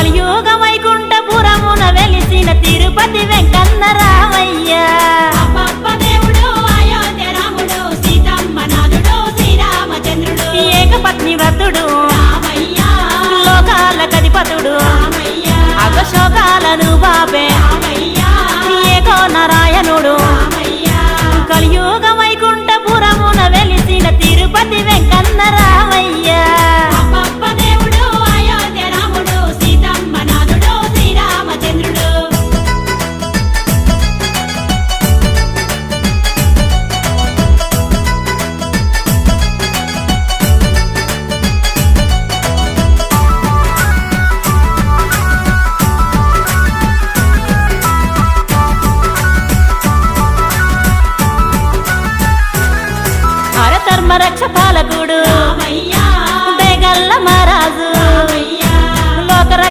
కలియుగ వైకుంఠపురమున వెలిసిన తిరుపతి వెంకన్న రామయ్య ఏకపత్ని వ్రతుడు లోకాల కధిపతుడు అగశోకాలను బాబే ఏకో నారాయణుడు. కలియుగమై ధర్మరక్ష పాలకుడు.